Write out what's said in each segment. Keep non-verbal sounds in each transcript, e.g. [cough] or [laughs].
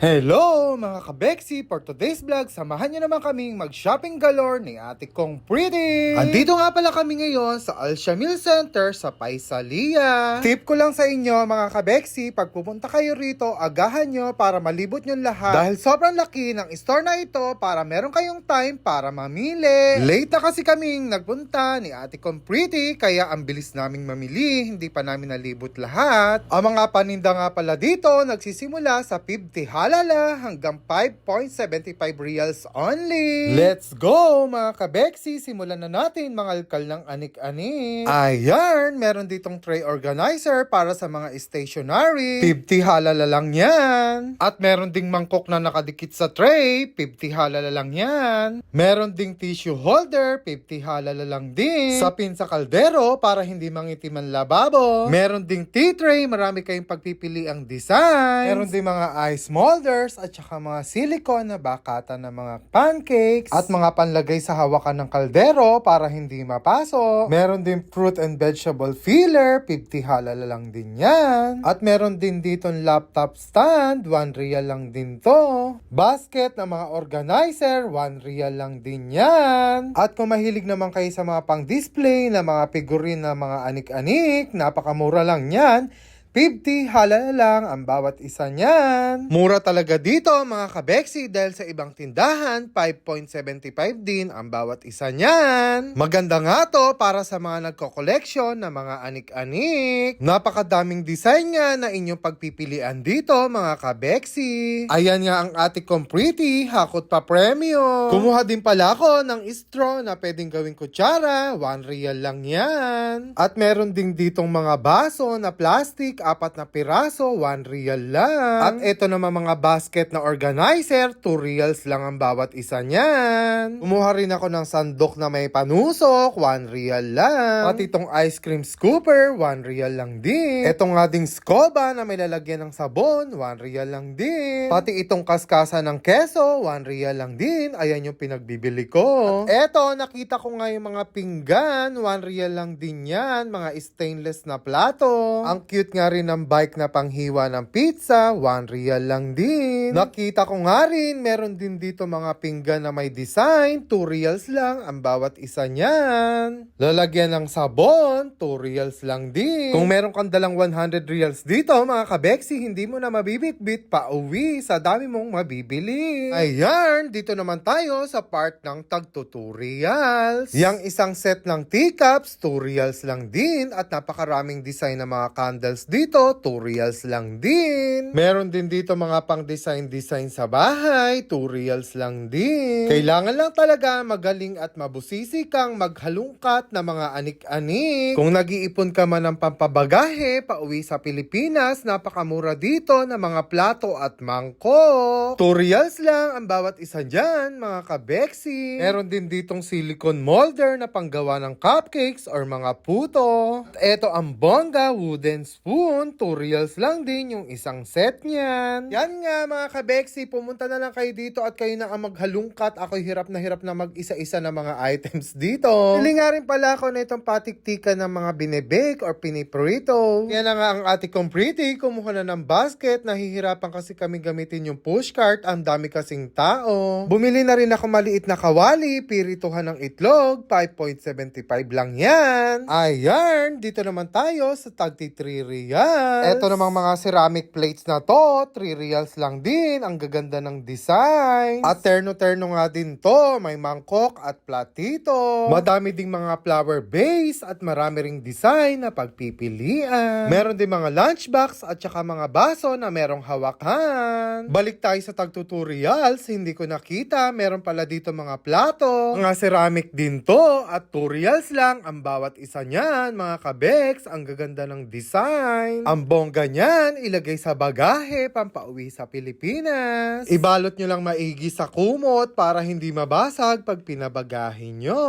Hello mga kabeksi! For today's vlog, samahan niyo naman kaming mag-shopping galore ni ate kong Pretty! Andito nga pala kami ngayon sa Al Shamil Center sa Paisalia. Tip ko lang sa inyo mga kabeksi, pag pupunta kayo rito, agahan nyo para malibot nyo lahat. Dahil sobrang laki ng store na ito para meron kayong time para mamili. Late na kasi kaming nagpunta ni ate kong Pretty, kaya ang bilis naming mamili, hindi pa namin nalibot lahat. Ang mga paninda nga pala dito, nagsisimula sa 50 halala hanggang 5.75 reals only. Let's go mga kabeksi! Simulan na natin mga alkal ng anik-anik. Ayan, meron ditong tray organizer para sa mga stationery. 50 halala lang yan. At meron ding mangkok na nakadikit sa tray. 50 halala lang yan. Meron ding tissue holder. 50 halala lang din. Sapin sa kaldero para hindi mangitim ang lababo. Meron ding tea tray. Marami kayong pagpipili ang design. Meron ding mga ice molders at saka mga silicone na bakata ng mga pancakes. At mga panlagay sa hawakan ng kaldero para hindi mapaso. Meron din fruit and vegetable filler. 50 halala lang din yan. At meron din dito laptop stand. 1 real lang din to. Basket ng mga organizer. 1 real lang din yan. At kung mahilig naman kayo sa mga pang-display na mga figurine na mga anik-anik, napakamura lang yan. 50 halala lang ang bawat isa niyan. Mura talaga dito mga kabeksi dahil sa ibang tindahan, 5.75 din ang bawat isa niyan. Maganda nga to para sa mga nagko-collection na mga anik-anik. Napakadaming design nga na inyong pagpipilian dito mga kabeksi. Ayan nga ang ate kong pretty, hakot pa premium. Kumuha din pala ako ng straw na pwedeng gawing kutsara, 1 real lang yan. At meron ding ditong mga baso na plastic, apat na piraso, 1 real lang. At ito naman mga basket na organizer, 2 reals lang ang bawat isa niyan. Kumuha rin ako ng sandok na may panusok, 1 real lang. At itong ice cream scooper, 1 real lang din. Ito nga ding scoba na may lalagyan ng sabon, 1 real lang din. Pati itong kaskasa ng keso, 1 real lang din. Ayan yung pinagbibili ko. At eto, nakita ko nga yung mga pinggan, 1 real lang din yan. Mga stainless na plato. Ang cute nga rin ng bike na panghiwa ng pizza, 1 real lang din. Nakita ko nga rin, meron din dito mga pinggan na may design, 2 reals lang ang bawat isa niyan. Lalagyan ng sabon, 2 reals lang din. Kung meron kang dalang 100 reals dito, mga kabeksi, hindi mo na mabibitbit pa uwi sa dami mong mabibili. Ayan, dito naman tayo sa part ng tagto 2 reals. Yang isang set ng teacups, 2 reals lang din at napakaraming design ng mga candles dito, 2 reals lang din. Meron din dito mga pang design-design sa bahay, 2 reals lang din. Kailangan lang talaga magaling at mabusisi kang maghalungkat na mga anik-anik. Kung nag-iipon ka man ng pampabagahe, pauwi sa Pilipinas, napakamura dito ng mga plato at mangkok. 2 reals lang ang bawat isa dyan, mga kabeksi. Meron din ditong silicone molder na panggawa ng cupcakes or mga puto. At eto ang bongga wooden spoon, 2 reals lang din yung isang set niyan. Yan nga mga kabeksi, pumunta na lang kayo dito at kayo na ang maghalungkat. Ako'y hirap na hirap na mag-isa-isa ng mga [laughs] items dito. Pili nga rin pala ako na itong patiktika ng mga binibake or piniprito. Yan na nga ang ate kong pretty, kumuha na ng basket, nahihirapan kasi kami gamitin yung pushcart, ang dami kasing tao. Bumili na rin ako maliit na kawali, pirituhan ng itlog, 5.75 lang yan. Ayan, dito naman tayo sa tagti 3 reals. Ito namang mga ceramic plates na to, 3 reals lang din, ang gaganda ng design. At terno-terno nga din to, may mangkok at platito. Madami ding mga flower base at marami ring design na pagpipilian. Meron din mga lunchbox at saka mga baso na merong hawakan. Balik tayo sa tag tutorials, hindi ko nakita. Meron pala dito mga plato. Mga ceramic din to at tutorials lang ang bawat isa niyan. Mga kabeks, ang gaganda ng design. Ang bongga niyan, ilagay sa bagahe pampauwi sa Pilipinas. Ibalot nyo lang maigi sa kumot para hindi mabasag pag pinabagahin nyo.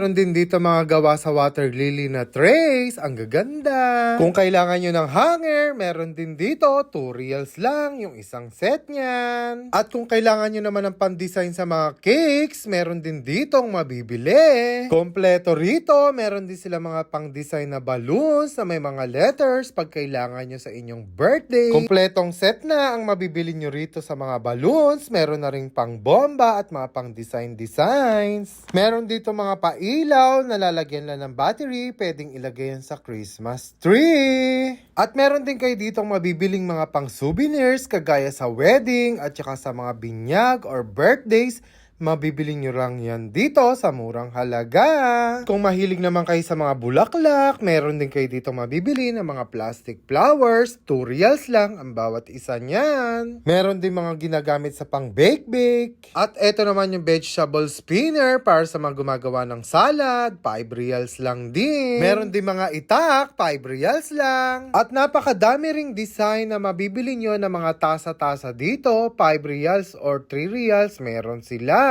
Meron din dito mga gawa sa water lily na trays. Ang gaganda. Kung kailangan nyo ng hanger, meron din dito 2 reals lang yung isang set niyan. At kung kailangan nyo naman ng pan-design sa mga cakes, meron din ditong mabibili. Kompleto rito, meron din sila mga pang-design na balloons na may mga letters pag kailangan nyo sa inyong birthday. Kompletong set na ang mabibili nyo rito sa mga balloons. Meron na ring pang bomba at mga pang design designs. Meron dito mga pailaw na lalagyan lang ng battery. Pwedeng ilagay yan sa Christmas tree. At meron din kayo ditong mabibiling mga pang souvenirs kagaya sa wedding at saka sa mga binyag or birthdays Mabibili nyo lang yan dito sa murang halaga. Kung mahilig naman kayo sa mga bulaklak, meron din kayo dito mabibili ng mga plastic flowers. 2 reals lang ang bawat isa niyan. Meron din mga ginagamit sa pang bake-bake. At eto naman yung vegetable spinner para sa mga gumagawa ng salad. 5 reals lang din. Meron din mga itak. 5 reals lang. At napakadami ring design na mabibili nyo ng mga tasa-tasa dito. 5 reals or 3 reals. Meron sila.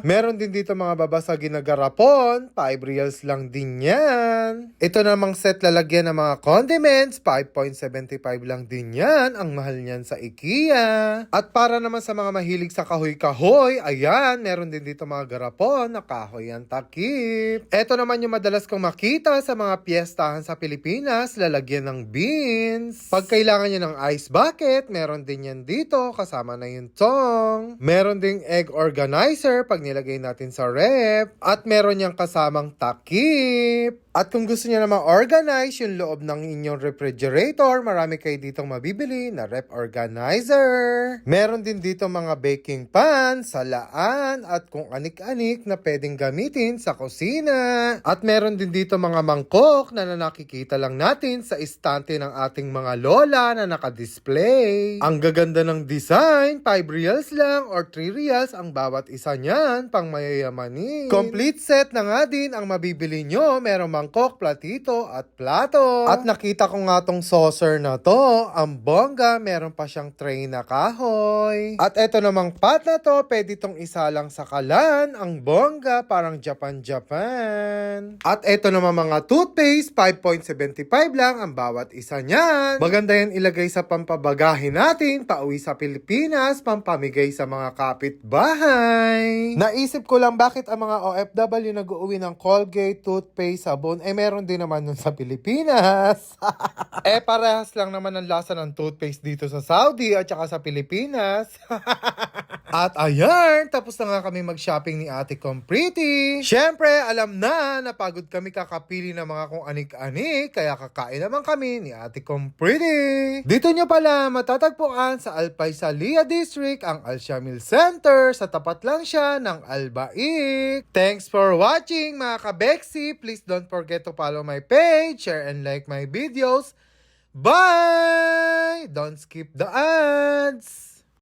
Meron din dito mga babasagin na garapon. 5 reals lang din yan. Ito namang set lalagyan ng mga condiments. 5.75 lang din yan. Ang mahal niyan sa IKEA. At para naman sa mga mahilig sa kahoy-kahoy, ayan, meron din dito mga garapon na kahoy ang takip. Ito naman yung madalas kong makita sa mga piyestahan sa Pilipinas, lalagyan ng beans. Pag kailangan nyo ng ice bucket, meron din yan dito, kasama na yung tong. Meron ding egg organizer pag nilagay natin sa rep. At meron niyang kasamang takip. At kung gusto niya na ma-organize yung loob ng inyong refrigerator, marami kayo ditong mabibili na rep organizer. Meron din dito mga baking pan, salaan, at kung anik-anik na pwedeng gamitin sa kusina. At meron din dito mga mangkok na, na nakikita lang natin sa istante ng ating mga lola na nakadisplay. Ang gaganda ng design, 5 reals lang or 3 reals ang bawat isa niyan pang mayayamanin. Complete set na nga din ang mabibili nyo. Meron mangkok, platito at plato. At nakita ko nga tong saucer na to. Ang bongga, meron pa siyang tray na kahoy. At eto namang pot na to, pwede tong isa lang sa kalan. Ang bongga, parang Japan-Japan. At eto naman mga toothpaste, 5.75 lang ang bawat isa niyan. Maganda yan ilagay sa pampabagahe natin, pauwi sa Pilipinas, pampamigay sa mga kapitbahay. Naisip ko lang bakit ang mga OFW nag-uwi ng Colgate, toothpaste, sabon, eh meron din naman nun sa Pilipinas. [laughs] eh parehas lang naman ang lasa ng toothpaste dito sa Saudi at saka sa Pilipinas. [laughs] At ayan, tapos na nga kami mag-shopping ni Ate Pretty. Siyempre, alam na, napagod kami kakapili ng mga kung anik-anik, kaya kakain naman kami ni Ate Pretty. Dito nyo pala matatagpuan sa Alpay Salia District ang Al Shamil Center. Sa tapat lang siya ng Albaik. Thanks for watching mga kabeksi. Please don't forget to follow my page, share and like my videos. Bye! Don't skip the ads!